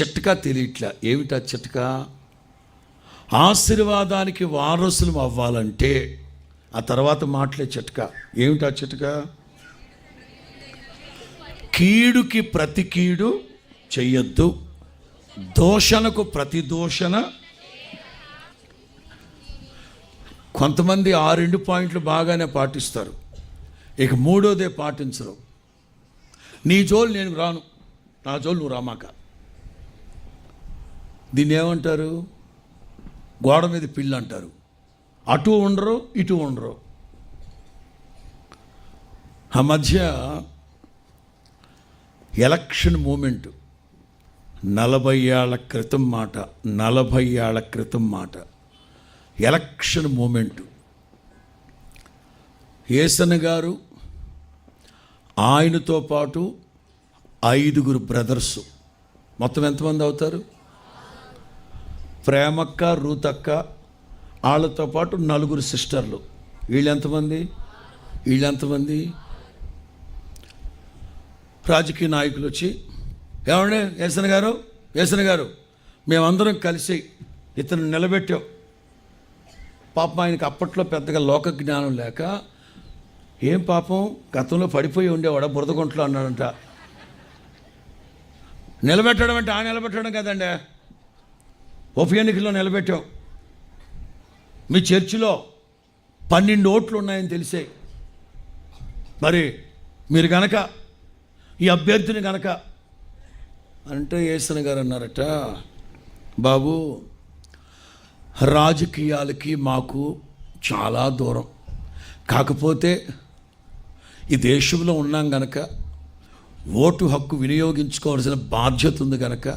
చిట్కా తెలియట్లా. ఏమిటా చిట్కా? ఆశీర్వాదానికి వారసులు అవ్వాలంటే ఆ తర్వాత మాటలే చిట్కా. ఏమిటా చిట్కా? కీడుకి ప్రతి కీడు చెయ్యొద్దు. దోషణకు ప్రతి దోషణ కొంతమంది ఆ రెండు పాయింట్లు బాగానే పాటిస్తారు. ఇక మూడోదే పాటించరు. నీ జోలు నేను రాను. నా జోలు నువ్వు రామాక. దీన్ని ఏమంటారు గోడ మీద పిల్లి అంటారు అటు ఉండరు ఇటు ఉండరు. ఆ మధ్య ఎలక్షన్ మూమెంట్. నలభై ఏళ్ళ క్రితం మాట నలభై ఏళ్ళ క్రితం మాట. Election moment. ఏసన్న గారు ఆయనతో పాటు ఐదుగురు బ్రదర్సు. మొత్తం ఎంతమంది అవుతారు? ప్రేమక్క రూతక్క వాళ్ళతో పాటు నలుగురు సిస్టర్లు. వీళ్ళెంతమంది? వీళ్ళెంతమంది? రాజకీయ నాయకులు వచ్చి ఏమండి వేసన గారు? వేసన గారు మేమందరం కలిసి ఇతను నిలబెట్టాం. పాపం ఆయనకి అప్పట్లో పెద్దగా లోక జ్ఞానం లేక ఏం పాపం? గతంలో పడిపోయి ఉండేవాడు బురదగుంట్లో? అన్నాడంట. నిలబెట్టడం అంటే ఆ నిలబెట్టడం కదండి. ఉప ఎన్నికల్లో నిలబెట్టావు మీ చర్చిలో పన్నెండు ఓట్లు ఉన్నాయని తెలిసే. మరి మీరు గనక ఈ అభ్యర్థిని గనక అంటే ఏసన గారు అన్నారట బాబు రాజకీయాలకి మాకు చాలా దూరం. కాకపోతే ఈ దేశంలో ఉన్నాం గనక ఓటు హక్కు వినియోగించుకోవాల్సిన బాధ్యత ఉంది కనుక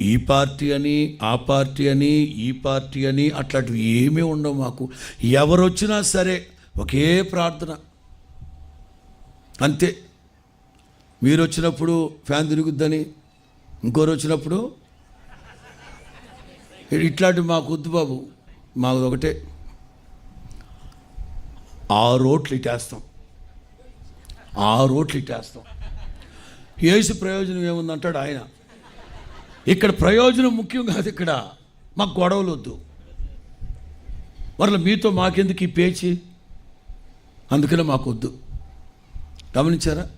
ఈ పార్టీ అని ఆ పార్టీ అని ఈ పార్టీ అని అట్లాంటివి ఏమీ ఉండవు మాకు. ఎవరు వచ్చినా సరే ఒకే ప్రార్థన. అంతే. మీరు వచ్చినప్పుడు ఫ్యాన్ తిరుగుద్దని ఇంకోరు వచ్చినప్పుడు ఇట్లాంటివి మాకు వద్దు బాబు. మాకు ఒకటే. ఆరు ఓట్లు ఇటేస్తాం. ఆరు ఓట్లు ఇటేస్తాం. ఏసు ప్రయోజనం ఏముందంటాడు ఆయన? ఇక్కడ ప్రయోజనం ముఖ్యం కాదు ఇక్కడ. మాకు గొడవలు వద్దు. మరల మీతో మాకెందుకు ఈ పేచి? అందుకనే మాకు వద్దు గమనించారా?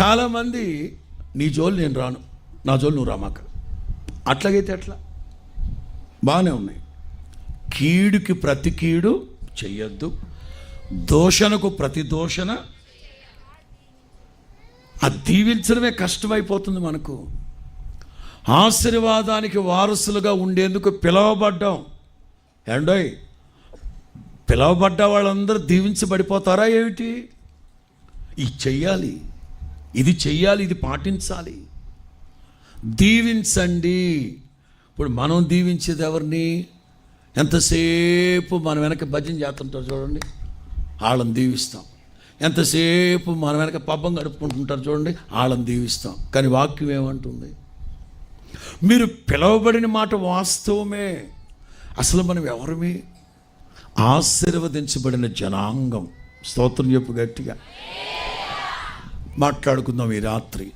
చాలామంది నీ జోలు నేను రాను. నా జోలు నువ్వు రామాక అట్లాగైతే అట్లా బాగానే ఉన్నాయి. కీడుకి ప్రతి కీడు చెయ్యొద్దు. దోషణకు ప్రతి దోషణ అది దీవించడమే కష్టమైపోతుంది మనకు. ఆశీర్వాదానికి వారసులుగా ఉండేందుకు పిలవబడ్డాం. ఏండోయ్ పిలవబడ్డ వాళ్ళందరూ దీవించబడిపోతారా ఏమిటి? ఇది చెయ్యాలి ఇది చెయ్యాలి ఇది పాటించాలి. దీవించండి. ఇప్పుడు మనం దీవించేది ఎవరిని? ఎంతసేపు మన వెనక భజన చేస్తుంటారు చూడండి వాళ్ళని దీవిస్తాం. ఎంతసేపు మన వెనక పబ్బం గడుపుకుంటుంటారు చూడండి వాళ్ళని దీవిస్తాం. కానీ వాక్యం ఏమంటుంది? మీరు పిలవబడిన మాట వాస్తవమే. అసలు మనం ఎవరమే? ఆశీర్వదించబడిన జనాంగం. స్తోత్రం చెప్పు గట్టిగా. మాట్లాడుకుందాం ఈ రాత్రి.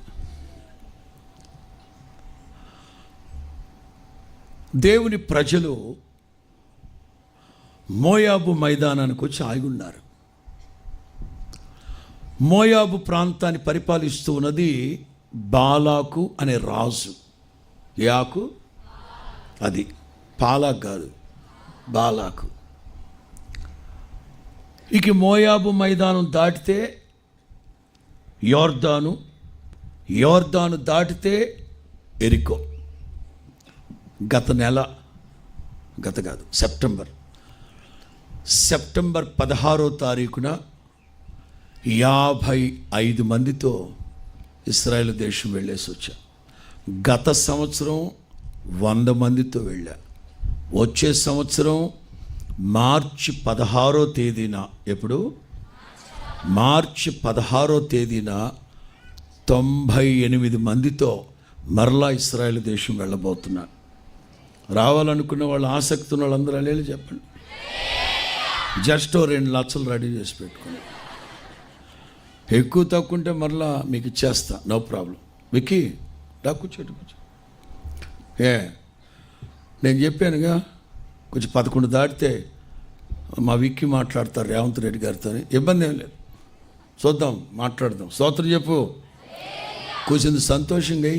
దేవుని ప్రజలు మోయాబు మైదానానికి వచ్చి ఆగున్నారు మోయాబు ప్రాంతాన్ని పరిపాలిస్తూ ఉన్నది బాలాకు అనే రాజు. యాకు అది పాలాక్ కాదు బాలాకు. ఇక మోయాబు మైదానం దాటితే యోర్దాను యోర్దాను దాటితే ఎరికో. గత నెల గత కాదు సెప్టెంబర్. సెప్టెంబర్ పదహారో తారీఖున యాభై ఐదు మందితో ఇస్రాయేల్ దేశం వెళ్ళేసి వచ్చాను గత సంవత్సరం వంద మందితో వెళ్ళా. వచ్చే సంవత్సరం మార్చి పదహారో తేదీన ఎప్పుడు? మార్చి పదహారో తేదీన తొంభై ఎనిమిది మందితో మరలా ఇస్రాయేల్ దేశం వెళ్ళబోతున్నా రావాలనుకున్న వాళ్ళు ఆసక్తి ఉన్న వాళ్ళందరూ వెళ్ళి చెప్పండి. జస్ట్ ఓ రెండు లక్షలు రెడీ చేసి పెట్టుకోండి. ఎక్కువ తక్కువ ఉంటే మరలా మీకు ఇచ్చేస్తా. No problem. విక్కీ రా కూర్చోటి కూర్చో ఏ నేను చెప్పానుగా కొంచెం పదకొండు దాటితే మా విక్కి మాట్లాడతారు రేవంత్ రెడ్డి గారితో ఇబ్బంది ఏం లేదు. చూద్దాం మాట్లాడదాం. స్తోత్రం చెప్పు. కూర్చుంది సంతోషంగా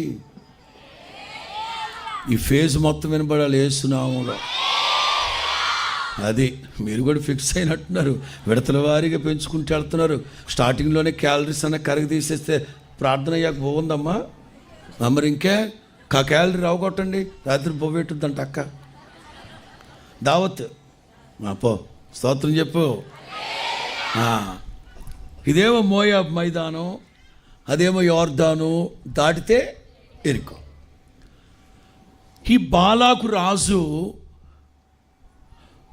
ఈ ఫేజ్ మొత్తం వినబడాలి వేస్తున్నాములో అది మీరు కూడా ఫిక్స్ అయినట్టున్నారు. విడతల వారీగా పెంచుకుంటూ వెళ్తున్నారు. స్టార్టింగ్లోనే క్యాలరీస్ అన్న కరిగి తీసేస్తే ప్రార్థన అయ్యాక బాగుందమ్మా మరి ఇంకే కా క్యాలరీ రావగొట్టండి. రాత్రి బొవ్వెట్టుద్దంట అక్క. దావత్. పో. స్తోత్రం చెప్పు. ఇదేమో మోయాబ్ మైదానం అదేమో యోర్ధాను దాటితే ఎరుకో. ఈ బాలాకు రాజు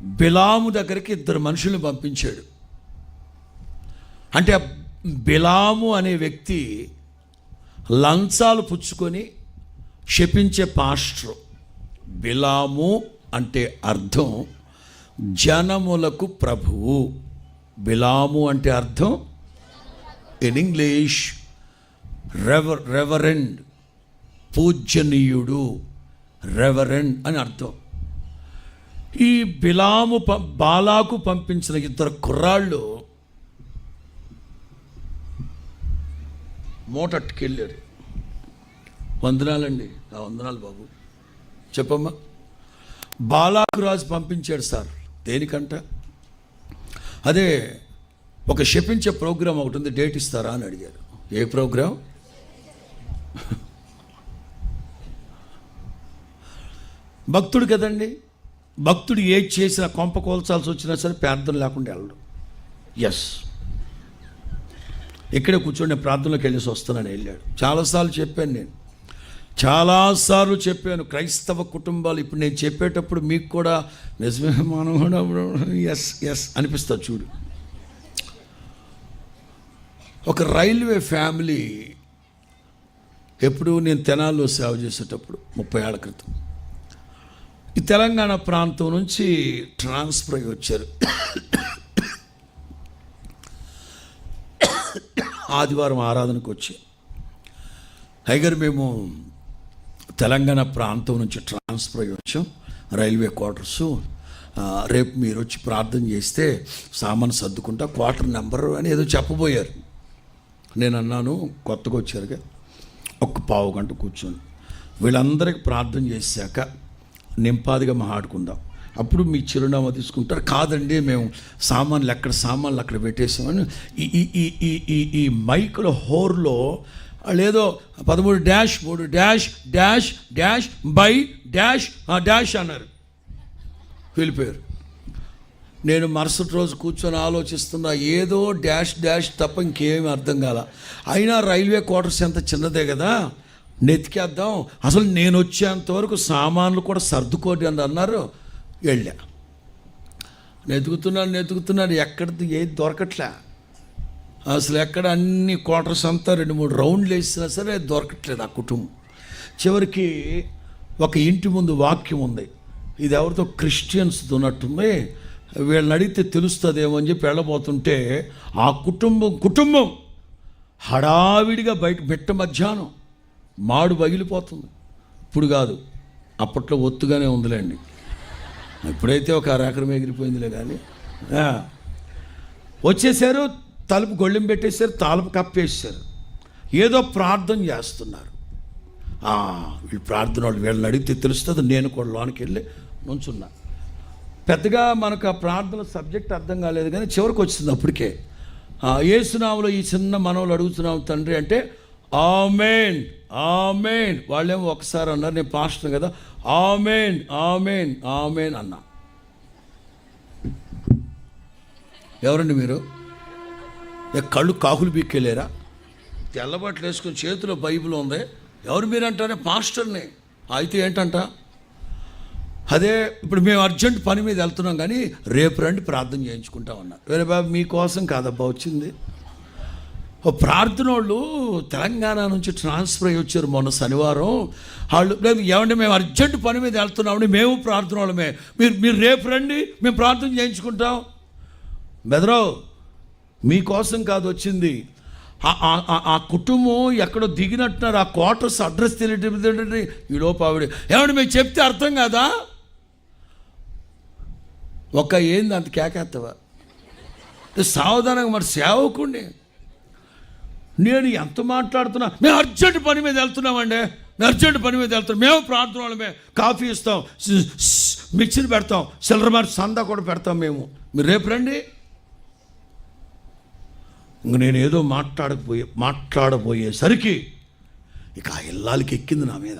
బిలాము దగ్గరికి ఇద్దరు మనుషుల్ని పంపించాడు. అంటే బిలాము అనే వ్యక్తి లంచాలు పుచ్చుకొని శపించే పాస్టర్ బిలాము అంటే అర్థం జనములకు ప్రభువు. బిలాము అంటే అర్థం ఇన్ ఇంగ్లీష్ రెవర్ రెవరెండ్ పూజనీయుడు రెవరెండ్ అని అర్థం. ఈ బిలాము ప బాలాకు పంపించిన ఇద్దరు కుర్రాళ్ళు మూటట్టుకెళ్ళారు. వందనాలండి. ఆ వందనాలు బాబు. చెప్పమ్మా. బాలాకు రాజు పంపించాడు సార్. దేనికంట? అదే ఒక శపించే ప్రోగ్రాం ఒకటి ఉంది డేట్ ఇస్తారా అని అడిగారు. ఏ ప్రోగ్రాం? భక్తుడు కదండి. భక్తుడు ఏది చేసినా కొంప కోల్చాల్సి వచ్చినా సరే ప్రార్థన లేకుండా వెళ్ళడు. ఎస్ ఇక్కడే కూర్చొని ప్రార్థనలోకి వెళ్ళేసి వస్తానని వెళ్ళాడు. చాలాసార్లు చెప్పాను నేను. చాలాసార్లు చెప్పాను క్రైస్తవ కుటుంబాలు ఇప్పుడు నేను చెప్పేటప్పుడు మీకు కూడా నిజమే మనం ఎస్ ఎస్ అనిపిస్తుంది చూడు. ఒక రైల్వే ఫ్యామిలీ ఎప్పుడు నేను తెనాల్లో సేవ చేసేటప్పుడు ముప్పై ఏళ్ళ క్రితం. ఈ తెలంగాణ ప్రాంతం నుంచి ట్రాన్స్ఫర్ అయ్యి వచ్చారు. ఆదివారం ఆరాధనకు వచ్చి హైగర్ మేము తెలంగాణ ప్రాంతం నుంచి ట్రాన్స్ఫర్ అయ్యి వచ్చాం రైల్వే క్వార్టర్స్. రేపు మీరు వచ్చి ప్రార్థన చేస్తే సామాన్ సర్దుకుంటా క్వార్టర్ నెంబర్ అని ఏదో చెప్పబోయారు. నేను అన్నాను కొత్తగా వచ్చారుగా ఒక్క పావు గంట కూర్చొని. వీళ్ళందరికీ ప్రార్థన చేశాక నింపాదిగా మాట్లాడుకుందాం అప్పుడు మీ చిరునామా తీసుకుంటారు. కాదండి మేము సామాన్లు ఎక్కడ సామాన్లు అక్కడ పెట్టేసామని ఈ ఈ ఈ ఈ ఈ ఈ మైకుల హోర్లో లేదో పదమూడు డాష్ మూడు dash dash dash by dash ఆ, డాష్ అన్నారు. వెళ్ళిపోయారు. నేను మరుసటి రోజు కూర్చొని ఆలోచిస్తున్నా ఏదో డాష్ డాష్ తప్ప ఇంకేమీ అర్థం కాల. అయినా రైల్వే క్వార్టర్స్ ఎంత చిన్నదే కదా నెతికేద్దాం. అసలు నేను వచ్చేంతవరకు సామాన్లు కూడా సర్దుకోండి అని అన్నారు. వెళ్ళా. నెతుకుతున్నాను నెతుకుతున్నాను ఎక్కడిది ఏది దొరకట్లే? అసలు ఎక్కడ అన్ని క్వార్టర్స్ అంతా రెండు మూడు రౌండ్లు వేసినా సరే దొరకట్లేదు ఆ కుటుంబం. చివరికి ఒక ఇంటి ముందు వాక్యం ఉంది. ఇది ఎవరితో క్రిస్టియన్స్ ఉన్నట్టుంది. వీళ్ళని అడిగితే తెలుస్తుందేమో అని చెప్పి వెళ్ళబోతుంటే ఆ కుటుంబం కుటుంబం హడావిడిగా బయట బిట్ట మధ్యాహ్నం మాడు పగిలిపోతుంది. ఇప్పుడు కాదు అప్పట్లో ఒత్తుగానే ఉందిలేండి. ఇప్పుడైతే ఒక అరెకరం ఎగిరిపోయిందిలే కానీ వచ్చేసారు తలుపు గొళ్ళెం పెట్టేశారు తలుపు కప్పేసారు ఏదో ప్రార్థన చేస్తున్నారు. వీళ్ళు ప్రార్థన వాళ్ళు వీళ్ళని అడిగితే తెలుస్తుంది నేను కూడా లోనికి వెళ్ళి నుంచున్నా. పెద్దగా మనకు ఆ ప్రార్థన సబ్జెక్ట్ అర్థం కాలేదు కానీ చివరికి వచ్చింది అప్పటికే. ఏసునావులో ఈ చిన్న మనవలు అడుగుతున్నాం తండ్రి అంటే ఆమెన్ ఆమెన్. వాళ్ళేమో ఒకసారి అన్నారు నేను పాస్టర్ కదా. ఆమెన్ ఆమెన్ ఆమెన్ అన్నా. ఎవరండి మీరు? కళ్ళు కాకులు పీక్కెళ్ళారా తెల్లబట్టలు వేసుకుని చేతిలో బైబిల్ ఉంది. ఎవరు మీరంటారే? పాస్టర్ని. అయితే ఏంటంట? అదే ఇప్పుడు మేము అర్జెంట్ పని మీద వెళ్తున్నాం కానీ రేపు రండి ప్రార్థన చేయించుకుంటా ఉన్నా వేరే బాబు మీకోసం కాదబ్బా వచ్చింది. ప్రార్థనోళ్ళు ప్రార్థన వాళ్ళు తెలంగాణ నుంచి ట్రాన్స్ఫర్ అయ్యి వచ్చారు మొన్న శనివారం. వాళ్ళు "లేదు, ఏమంటే మేము అర్జెంట్ పని మీద వెళ్తున్నామండి మేము ప్రార్థన వాళ్ళమే మీరు మీరు రేపు రండి మేము ప్రార్థన చేయించుకుంటాం. బెదరావు మీకోసం కాదు వచ్చింది. ఆ- కుటుంబం ఎక్కడో దిగినట్టున్నారు ఆ క్వార్టర్స్ అడ్రస్ తెలియటం ఈ లోపు ఆవిడ ఏమంటే మీకు చెప్తే అర్థం కాదా? ఒక ఏంది అంత కేకేస్తావా సావధానంగా మరి సేవకుండి నేను ఎంత మాట్లాడుతున్నా? మేము అర్జెంట్ పని మీద వెళ్తున్నామండి. మేము అర్జెంట్ పని మీద వెళ్తున్నాం. మేము ప్రార్థన వాళ్ళమే. కాఫీ ఇస్తాం. మిక్సీలు పెడతాం. సిల్లర్ మార్చి సందా కూడా పెడతాం మేము. మీరు రేపు రండి. ఇంక నేను ఏదో మాట్లాడకపోయే మాట్లాడబోయేసరికి ఇక ఆ ఇల్లాలకి ఎక్కింది నా మీద.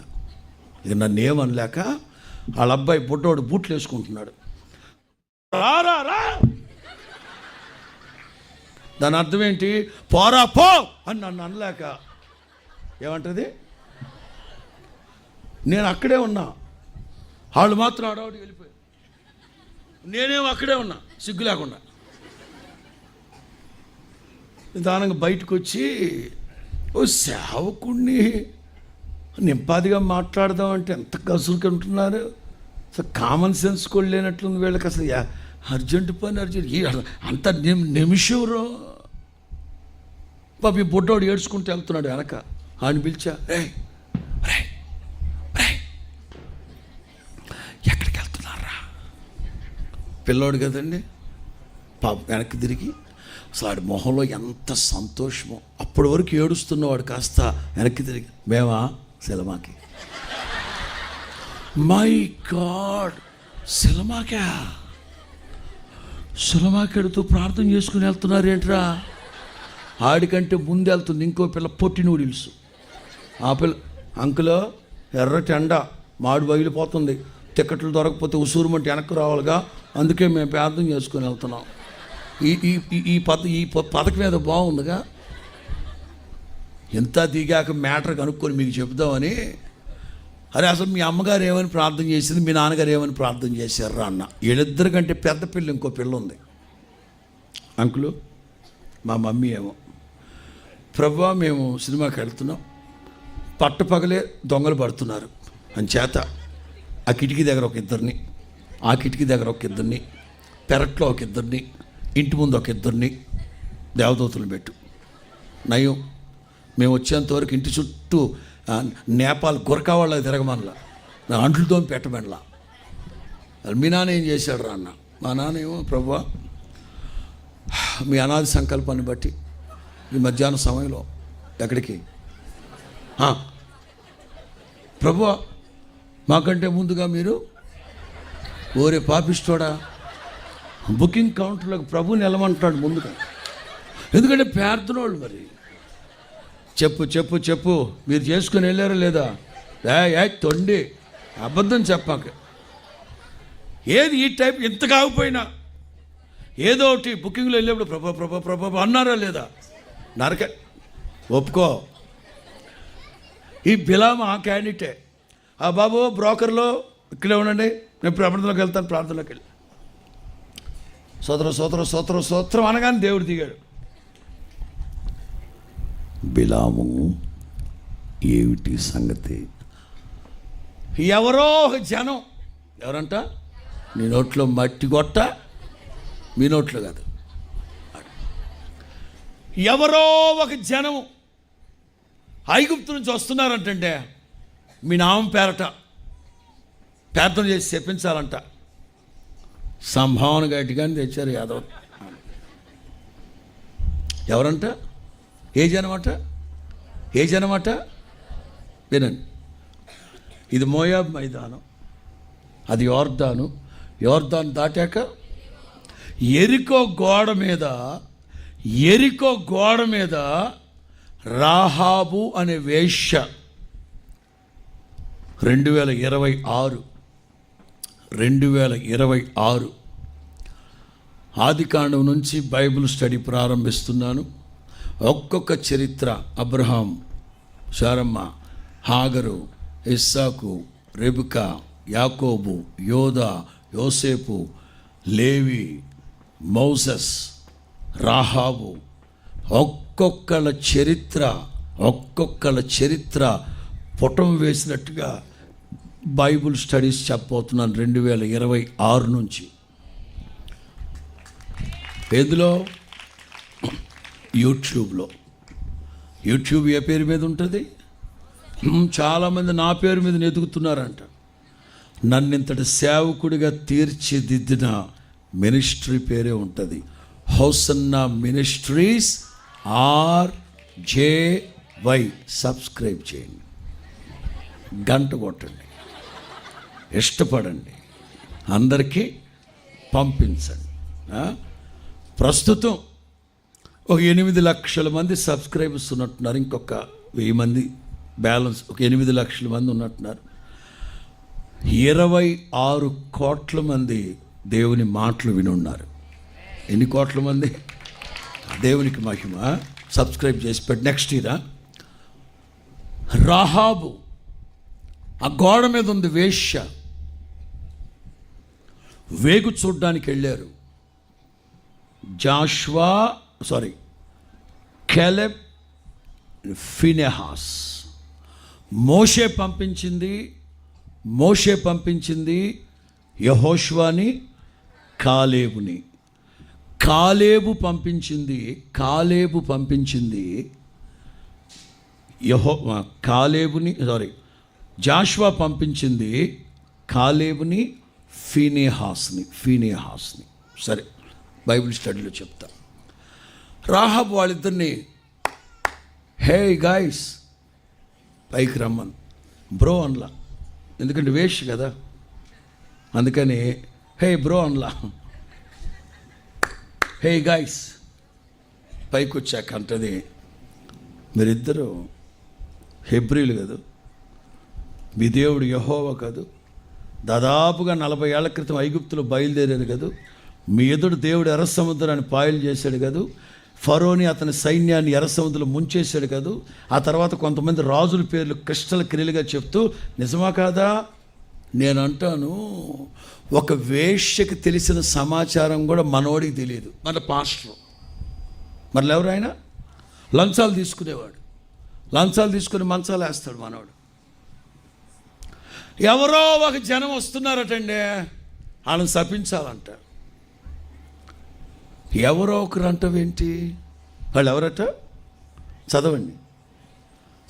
ఇక నన్ను ఏమనలేక వాళ్ళ అబ్బాయి బుడ్డోడు బూట్లు వేసుకుంటున్నాడు. రా రా రా. దాని అర్థం ఏంటి? పోరా పో! అని నన్ను అనలేక. ఏమంటది? నేను అక్కడే ఉన్నా. వాళ్ళు మాత్రం ఆడవాడు వెళ్ళిపోయారు. నేనేమో అక్కడే ఉన్నా. సిగ్గు లేకుండా. నిదానంగా బయటకు వచ్చి ఓ సేవకుణ్ణి. నింపాదిగా మాట్లాడదాం అంటే ఎంత కసురుకుంటున్నారు అసలు కామన్ సెన్స్ కూడా లేనట్లుంది వీళ్ళకి. అసలు యా- అర్జెంట్ పని అర్జెంట్. అంత నిమ్ నిమిషంలో పాపి బొడ్డోడు ఏడ్చుకుంటూ వెళ్తున్నాడు వెనక. ఆయన పిలిచా రే రే రే ఎక్కడికి వెళ్తున్నారా? పిల్లోడు కదండి. పాప వెనక్కి తిరిగి అసలు ఆడి మొహంలో ఎంత సంతోషమో. అప్పటి వరకు ఏడుస్తున్నవాడు కాస్త వెనక్కి తిరిగి మేమా? సినిమాకి. మై గాడ్ సినిమాకా? సినిమాకి ఎడుతూ ప్రార్థన చేసుకుని వెళ్తున్నారు ఏంట్రా ఆడికంటే ముందు వెళ్తుంది ఇంకో పిల్ల పొట్టి నూడిల్స్. ఆ పిల్ల అంకులో ఎర్ర ఎండ మాడు బగిలిపోతుంది టికెట్లు దొరకకపోతే ఉసూరుమంటే వెనక్కి రావాలిగా. అందుకే మేము ప్రార్థన చేసుకుని వెళ్తున్నాం. ఈ ఈ ఈ- ఈ పథ ఈ పథకం మీద బాగుందిగా. ఎంత దిగాక మ్యాటర్ కనుక్కొని మీకు చెప్దామని అరే అసలు మీ అమ్మగారు ఏమని ప్రార్థన చేసింది? మీ నాన్నగారు ఏమని ప్రార్థన చేశారా అన్న. వీళ్ళిద్దరి కంటే పెద్ద పిల్ల ఇంకో పిల్ల ఉంది. అంకులు మా మమ్మీ ఏమో ప్రభు మేము సినిమాకి వెళ్తున్నాం. పట్టపగలే దొంగలు పడుతున్నారు. చేత ఆ కిటికీ దగ్గర ఒక ఇద్దరిని ఆ కిటికీ దగ్గర ఒక ఇద్దరిని పెరట్లో ఒక ఇద్దరిని ఇంటి ముందు ఒక ఇద్దరిని దేవదూతలు పెట్టు. నయం మేము వచ్చేంతవరకు ఇంటి చుట్టూ నేపాల్ గురకా వాళ్ళ తిరగమనలా. నా అంట్లతో పెట్టమనలా. మీ నాన్న ఏం చేశాడు రా అన్న? మా నాన్న ఏమో ప్రభు మీ అనాది సంకల్పాన్ని బట్టి ఈ మధ్యాహ్న సమయంలో ఎక్కడికి? ప్రభు మాకంటే ముందుగా మీరు ఓరే పాపిస్తోడా బుకింగ్ కౌంటర్లోకి ప్రభుని వెళ్ళమంటాడు ముందుగా. ఎందుకంటే పేర్తనోళ్ళు మరి. చెప్పు చెప్పు చెప్పు. మీరు చేసుకుని వెళ్ళారా లేదా? ఏ ఏ తొండి. అబద్ధం చెప్పాక. ఏది ఈ టైప్ ఇంత కాకపోయినా ఏదో ఒకటి బుకింగ్లో వెళ్ళేప్పుడు ప్రభా ప్రభా ప్రభా అన్నారా లేదా? నరక ఒప్పుకో. ఈ బిలామ ఆ క్యాండిడేటే. ఆ బాబు బ్రోకర్లో ఇక్కడే ఉండండి నేను ప్రార్థనలోకి వెళ్తాను ప్రార్థనలోకి వెళ్ళి. సోదర సోదర సోదర సోత్రం అనగానే దేవుడు దిగాడు. బిలాము ఏమిటి సంగతి? ఎవరో ఒక జనం ఎవరంట? నీ నోట్లో మట్టి కొట్ట మీ నోట్లో కాదు. ఎవరో ఒక జనము ఐగుప్తు నుంచి వస్తున్నారంటంటే మీ నామం పేరట ప్రార్థన చేసి చెప్పించాలంట. సంభావన గట్టిగానే తెచ్చారు యాదవ్. ఎవరంట? ఏ జనమట ఏ జనమట వినండి. ఇది మోయాబ్ మైదానం. అది యోర్దాను. యోర్దాన్ దాటాక ఎరికో గోడ మీద ఎరికో గోడ మీద రాహాబు అనే వేశ్య రెండు వేల ఇరవై ఆరు రెండు వేల ఇరవై ఆరు ఆదికాండం నుంచి బైబిల్ స్టడీ ప్రారంభిస్తున్నాను. ఒక్కొక్క చరిత్ర అబ్రహాం శారమ్మ హాగరు ఇస్సాకు రెబికా యాకోబు యోధ యోసేపు లేవి మౌసస్ రాహాబు ఒక్కొక్కళ్ళ చరిత్ర ఒక్కొక్కళ్ళ చరిత్ర పుటం వేసినట్టుగా బైబుల్ స్టడీస్ చెప్పబోతున్నాను రెండు వేల ఇరవై ఆరు నుంచి. ఎందులో యూట్యూబ్లో. యూట్యూబ్ ఏ పేరు మీద ఉంటుంది? చాలామంది నా పేరు మీద ఎదుగుతున్నారంట నన్ను ఇంతటి సేవకుడిగా తీర్చిదిద్దిన మినిస్ట్రీ పేరే ఉంటుంది. Hosanna ministries R J Y. Subscribe చేయండి. గంట కొట్టండి. ఇష్టపడండి. అందరికీ పంపించండి. ప్రస్తుతం ఒక ఎనిమిది లక్షల మంది సబ్స్క్రైబర్స్ ఉన్నట్టున్నారు. ఇంకొక వెయ్యి మంది బ్యాలెన్స్ ఒక ఎనిమిది లక్షల మంది ఉన్నట్టున్నారు. ఇరవై ఆరు కోట్ల మంది దేవుని మాటలు విని ఉన్నారు ఎన్ని కోట్ల మంది? దేవునికి మహిమ. సబ్స్క్రైబ్ చేసి పెట్టి. నెక్స్ట్ ఇయర్ రాహాబు ఆ గోడ మీద ఉంది వేశ్య. వేగు చూడ్డానికి వెళ్ళారు. Joshua sorry Caleb Phinehas. Moshe పంపించింది మోషే పంపించింది యహోష్వాని కాలేబుని. కాలేబు పంపించింది కాలేబు పంపించింది. యహో కాలేబుని సారీ జాష్వా పంపించింది కాలేబుని ఫీనేహాస్ని ఫీనేహాస్ని. సరే బైబిల్ స్టడీలో చెప్తా. రాహబ్ వాళ్ళిద్దరిని హే గాయస్ పైకి రమ్మను. బ్రో అనలా. ఎందుకంటే వేస్ట్ కదా. అందుకని హే బ్రో అనలా. హే గాయస్ పైకి వచ్చాక అంటది మీరిద్దరూ హెబ్రిలు కాదు మీ దేవుడు యహోవ కాదు దాదాపుగా నలభై ఏళ్ళ క్రితం ఐగుప్తులు బయలుదేరారు కాదు మీ ఎదుడు దేవుడు ఎర్ర సముద్రాన్ని పాయలు చేశాడు కాదు ఫరోని అతని సైన్యాన్ని ఎర్ర సముద్రంలో ముంచేశాడు కాదు ఆ తర్వాత కొంతమంది రాజుల పేర్లు క్రిస్టల్ క్రియలుగా చెప్తూ నిజమా కాదా? నేను అంటాను ఒక వేష్యకి తెలిసిన సమాచారం కూడా మనోడికి తెలియదు. మన పాస్టర్. మరి ఎవరు ఆయన? లంచాలు తీసుకునేవాడు. లంచాలు తీసుకుని మంచాలు వేస్తాడు మనవాడు ఎవరో ఒక జనం వస్తున్నారటండి వాళ్ళని శపించాలంట. ఎవరో ఒకరు అంటవేంటి వాళ్ళు ఎవరట? చదవండి.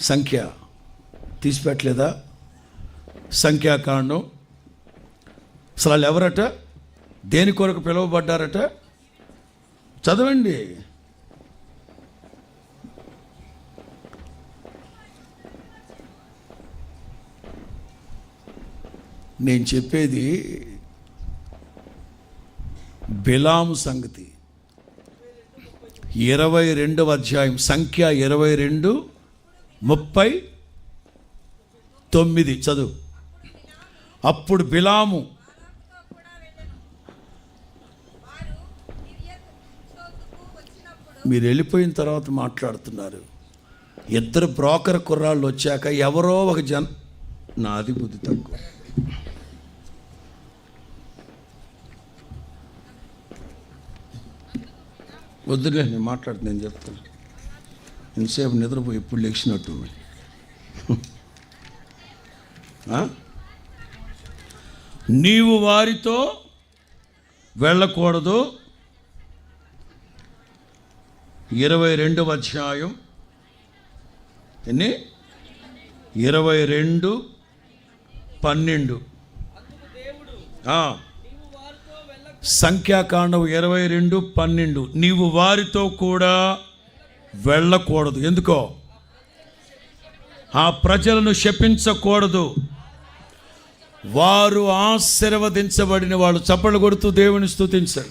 సంఖ్య తీసిపెట్టలేదా? సంఖ్యాకాండం అసలు వాళ్ళు ఎవరట? దేని కొరకు పిలువబడ్డారట? చదవండి. నేను చెప్పేది బిలాము సంగతి. ఇరవై రెండవ అధ్యాయం సంఖ్య ఇరవై రెండు ముప్పై తొమ్మిది. చదువు. అప్పుడు బిలాము మీరు వెళ్ళిపోయిన తర్వాత మాట్లాడుతున్నారు. ఇద్దరు బ్రోకర్ కుర్రాళ్ళు వచ్చాక ఎవరో ఒక జన్ నాది బుద్ధి తక్కువ. వద్దులే నేను మాట్లాడుతు నేను చెప్తాను. ఇంతసేపు నిద్రపోయి ఎప్పుడు లేచినట్టు. నీవు వారితో వెళ్ళకూడదు. ఇరవై రెండవ అధ్యాయం. ఎన్ని? ఇరవై రెండు పన్నెండు. సంఖ్యాకాండం ఇరవై రెండు పన్నెండు. నీవు వారితో కూడా వెళ్ళకూడదు. ఎందుకో? ఆ ప్రజలను శపించకూడదు. వారు ఆశీర్వదించబడిన వాళ్ళు. చప్పలు కొడుతూ దేవుని స్థుతించండి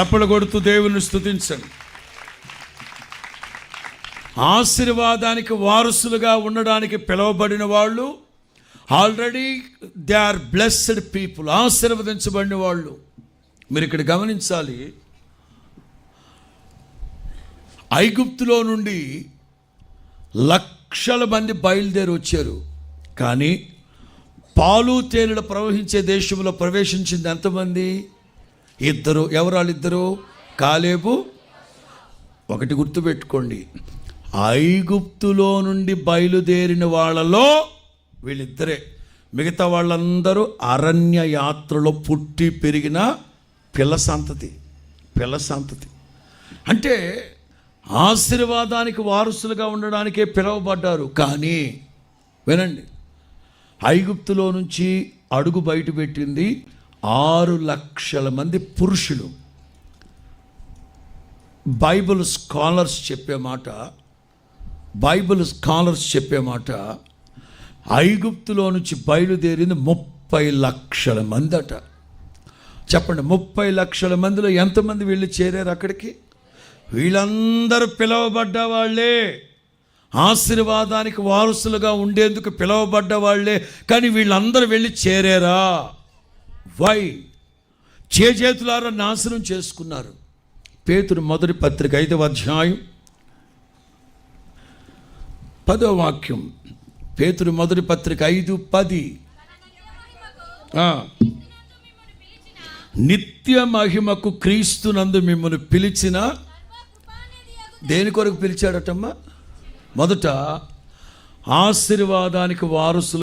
చప్పలు కొడుతూ దేవుని స్థుతించండి ఆశీర్వాదానికి వారసులుగా ఉండడానికి పిలువబడిన వాళ్ళు already they are blessed people ఆశీర్వదించబడిన వాళ్ళు. మీరు ఇక్కడ గమనించాలి ఐగుప్తులో నుండి లక్షల మంది బయలుదేరి వచ్చారు. కానీ పాలు తేనెలు ప్రవహించే దేశంలో ప్రవేశించింది ఎంతమంది? ఇద్దరు ఎవరు వాళ్ళిద్దరు కాలేబు? ఒకటి గుర్తుపెట్టుకోండి. ఐగుప్తులో నుండి బయలుదేరిన వాళ్ళలో వీళ్ళిద్దరే. మిగతా వాళ్ళందరూ అరణ్య యాత్రలో పుట్టి పెరిగిన పిల్ల సంతతి పిల్ల సంతతి. అంటే ఆశీర్వాదానికి వారసులుగా ఉండడానికే పిలువబడ్డారు. కానీ వినండి ఐగుప్తులో నుంచి అడుగు బయట పెట్టింది ఆరు లక్షల మంది పురుషులు. బైబిల్ స్కాలర్స్ చెప్పే మాట బైబిల్ స్కాలర్స్ చెప్పే మాట ఐగుప్తులో నుంచి బయలుదేరింది ముప్పై లక్షల మంది అట. చెప్పండి ముప్పై లక్షల మందిలో ఎంతమంది వీళ్ళు చేరారు అక్కడికి? వీళ్ళందరూ పిలువబడ్డ వాళ్ళే. ఆశీర్వాదానికి వారసులుగా ఉండేందుకు పిలువబడ్డ వాళ్ళే. కానీ వీళ్ళందరూ వెళ్ళి చేరారా? వై? చేజేతులారా నాశనం చేసుకున్నారు. పేతురు మొదటి పత్రిక ఐదవ అధ్యాయం పదో వాక్యం. పేతురు మొదటి పత్రిక ఐదు పది. ఆ. నిత్య మహిమకు క్రీస్తునందు మిమ్మల్ని పిలిచిన దేని కొరకు పిలిచాడటమ్మా? మొదట ఆశీర్వాదానికి వారసులు